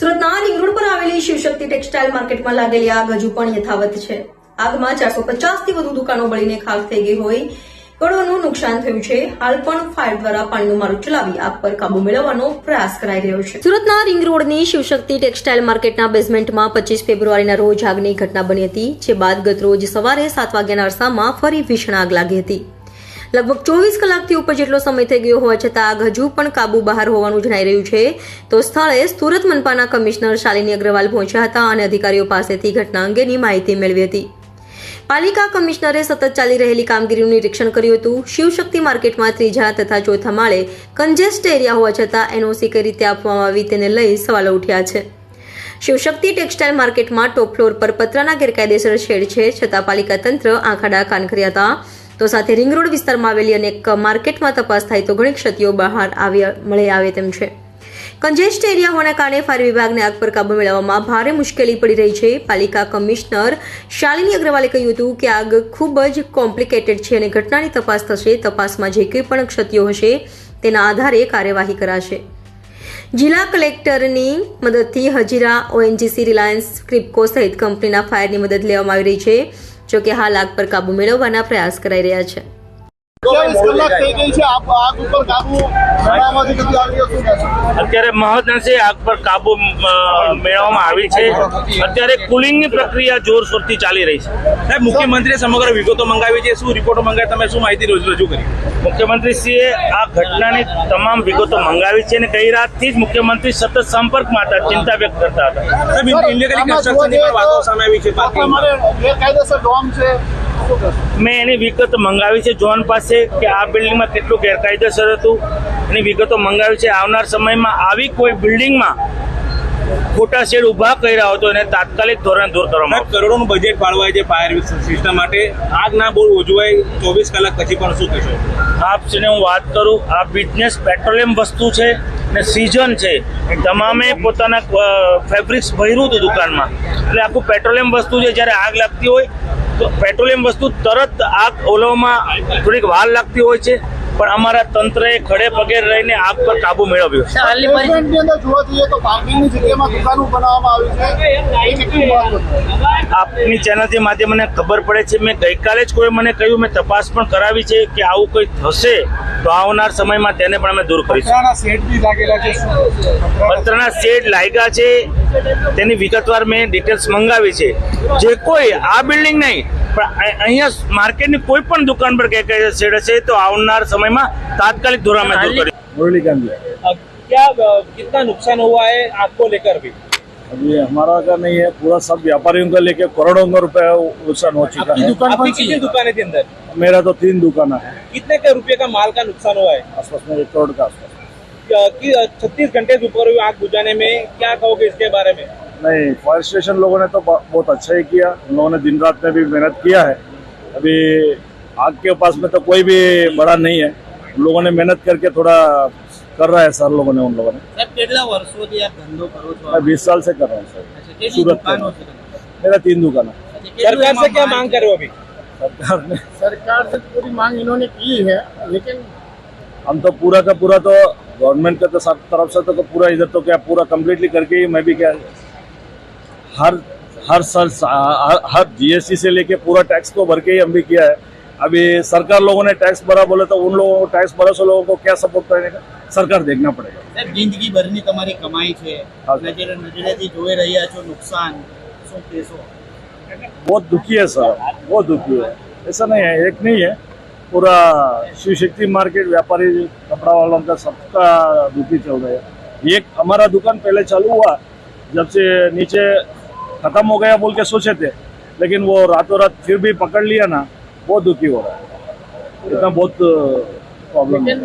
સુરતના ring road પર આવેલી શિવશક્તિ ટેક્સટાઇલ માર્કેટમાં લાગેલી આગ હજુ પણ યથાવત છે. આગમાં ચારસો પચાસથી વધુ દુકાનો બળીને ખાખ થઈ ગઈ હોય કરોડોનું નુકસાન થયું છે. હાલ પણ ફાયર દ્વારા પાણીનું મારું ચલાવી આગ પર કાબુ મેળવવાનો પ્રયાસ કરાઈ રહ્યો છે. સુરતના રિંગ રોડની શિવશક્તિ ટેક્સટાઇલ માર્કેટના બેઝમેન્ટમાં પચીસ ફેબ્રુઆરીના રોજ આગની ઘટના બની હતી, જે બાદ ગત રોજ સવારે સાત વાગ્યાના અરસામાં ફરી ભીષણ આગ લાગી હતી. લગભગ ચોવીસ કલાકથી ઉપર જેટલો સમય થઈ ગયો હોવા છતાં આગ હજુ પણ કાબુ બહાર હોવાનું જણાઈ રહ્યું છે. તો સ્થળે સુરત મનપાના કમિશનર શાલિની અગ્રવાલ પહોંચ્યા હતા અને અધિકારીઓ પાસેથી ઘટના અંગેની માહિતી મેળવી હતી. પાલિકા કમિશનરે સતત ચાલી રહેલી કામગીરીનું નિરીક્ષણ કર્યું હતું. શિવશક્તિ માર્કેટમાં ત્રીજા તથા ચોથા માળે કન્જેસ્ટ એરિયા હોવા છતાં એનઓસી કઈ રીતે આપવામાં આવી તેને લઈ સવાલો ઉઠ્યા છે. શિવશક્તિ ટેક્સટાઇલ માર્કેટમાં ટોપ ફ્લોર પર પતરાના ગેરકાયદેસર શેડ છે. છતાં પાલિકા તંત્ર આંખાડા કાન કર્યા હતા. તો સાથે રિંગ રોડ વિસ્તારમાં આવેલી અનેક માર્કેટમાં તપાસ થાય તો ઘણી ક્ષતિઓ બહાર આવી, મળી આવે તેમ છે. કંજેસ્ટ એરિયા હોવાના કારણે ફાયર વિભાગને આગ પર કાબુ મેળવવામાં ભારે મુશ્કેલી પડી રહી છે. પાલિકા કમિશનર શાલિની અગ્રવાલે કહ્યું હતું કે આગ ખૂબ જ કોમ્પ્લિકેટેડ છે અને ઘટનાની તપાસ થશે. તપાસમાં જે કંઈ પણ ક્ષતિઓ હશે, તેના આધારે કાર્યવાહી કરાશે. જિલ્લા કલેક્ટરની મદદથી હજીરા ઓએનજીસી રિલાયન્સ ક્રિપકો સહિત કંપનીના ફાયરની મદદ લેવામાં આવી રહી છે, જોકે હાલ આગ પર કાબુ મેળવવાના પ્રયાસ કરાઈ રહ્યા છે. અત્યારે મહદઅંશે આગ પર કાબુ મેળવવામાં આવી છે. અત્યારે કુલિંગની પ્રક્રિયા જોરશોરથી ચાલી રહી છે. સાહેબ મુખ્યમંત્રીએ સમગ્ર વિગતો મંગાવી છે. શું રિપોર્ટો મંગાવી? તમે શું માહિતી રજૂ રજૂ કરી? મુખ્યમંત્રીશ્રીએ આ ઘટનાની તમામ વિગતો મંગાવી છે અને ગઈ રાતથી જ મુખ્યમંત્રી સતત સંપર્કમાં હતા ચિંતા વ્યક્ત કરતા હતા. સાહેબ ઇલીગલી કન્સ્ટ્રક્શનની પણ વાતો સામે આવી છે ડોમ? મેં એની વિગત મંગાવી છે. જોન પાસે કે આ બિલ્ડિંગમાં કેટલું ગેરકાયદેસર હતું. એની વિગતો મંગાવી છે. આવનાર સમયમાં આવી કોઈ બિલ્ડિંગમાં ખોટા શેડ ઊભા કર્યા હતો એને તાત્કાલિક ધોરણે દૂર કરવામાં કરોડોનું બજેટ ફાળવાય છે ફાયર સિસ્ટમ માટે. આગ ના બહુ ઉજવાય. ચોવીસ કલાક પછી પણ શું કહેશો? આપને હું વાત કરું. આ બિઝનેસ પેટ્રોલિયમ વસ્તુ છે ને સિઝન છે. તમામે પોતાના ફેબ્રિક્સ ભર્યું હતું દુકાનમાં. એટલે આખું પેટ્રોલિયમ વસ્તુ છે. જ્યારે આગ લાગતી હોય પેટ્રોલિયમ વસ્તુ તરત આગ ઓલવવામાં થોડીક વાર લાગતી હોય છે. પણ અમારા તંત્રએ ખડે પગે રહીને આગ પર કાબુ મેળવ્યો. જોવા જઈએ તો પાર્કિંગની જગ્યામાં દુકાનો બનાવવામાં આવી છે. એ કેટલું મહત્વ છે? આપની ચેનલથી માધ્યમ મને ખબર પડે છે મેં ગઈકાલે જ કોઈ મને કહ્યું મેં તપાસ પણ કરાવી છે કે આવું કંઈ થશે તો આવનાર સમયમાં તેને પણ અમે દૂર કરીશું? પત્રના શેડ લાગ્યા છે તેની વિગતવાર મેં ડિટેલ્સ મંગાવી છે. જે કોઈ આ બિલ્ડિંગ નહીં પણ અ- અહીંયા માર્કેટની કોઈ પણ દુકાન પર કે શેડ હશે તો આવનાર સમયમાં તાત્કાલિક ધોરણે અમે દૂર કરીશું मुरली गंज क्या कितना नुकसान हुआ है आग को लेकर भी अभी हमारा का नहीं है पूरा सब व्यापारियों का लेके करोड़ों का रुपए नुकसान हो चुका है आपकी कितनी दुकानें थी अंदर मेरा तो तीन दुकान है कितने के रुपए का माल का नुकसान हुआ है आसपास में एक करोड़ का आसपास कि छत्तीस घंटे से ऊपर हुई आग बुझाने में क्या कहोगे इसके बारे में नहीं फायर स्टेशन लोगों ने तो बहुत अच्छा ही किया। उन लोगों ने दिन रात में भी मेहनत किया है। अभी आग के पास में तो कोई भी बड़ा नहीं है। उन लोगों ने मेहनत करके थोड़ा कर रहा है सर लोगों ने उन लोगों ने। बीस साल से कर रहा हूँ सर। सूरत मेरा तीन दुकान है। सरकार से क्या मांग कर अभी? सरकार ने सरकार से पूरी मांग इन्होंने की है लेकिन हम तो पूरा का पूरा तो गवर्नमेंट का तो सब तरफ़ से तो पूरा इधर तो क्या पूरा कम्प्लीटली करके ही मैं भी क्या हर हर साल हर, हर जीएसटी से लेके पूरा टैक्स को भर के ही हम भी किया है अभी सरकार लोगों ने टैक्स भरा बोले तो उन लोगों को टैक्स भरा सो लोगों को क्या सपोर्ट करने का सरकार देखना पड़ेगा સાહેબ જિંદગીભરની તમારી કમાઈ છે હા. નજરે નજરેથી જોઈ રહ્યા છો નુકસાન શું કહેશો बहुत दुखी है सर बहुत दुखी है ऐसा नहीं है एक नहीं है पूरा शिव शक्ति मार्केट व्यापारी कपड़ा वालों का सबका दुखी चल रहा है एक हमारा दुकान पहले चालू हुआ जब से नीचे खत्म हो गया बोल के सोचे थे लेकिन वो रातों रात फिर भी पकड़ लिया ना बहुत दुखी हो रहा है इतना बहुत प्रॉब्लम है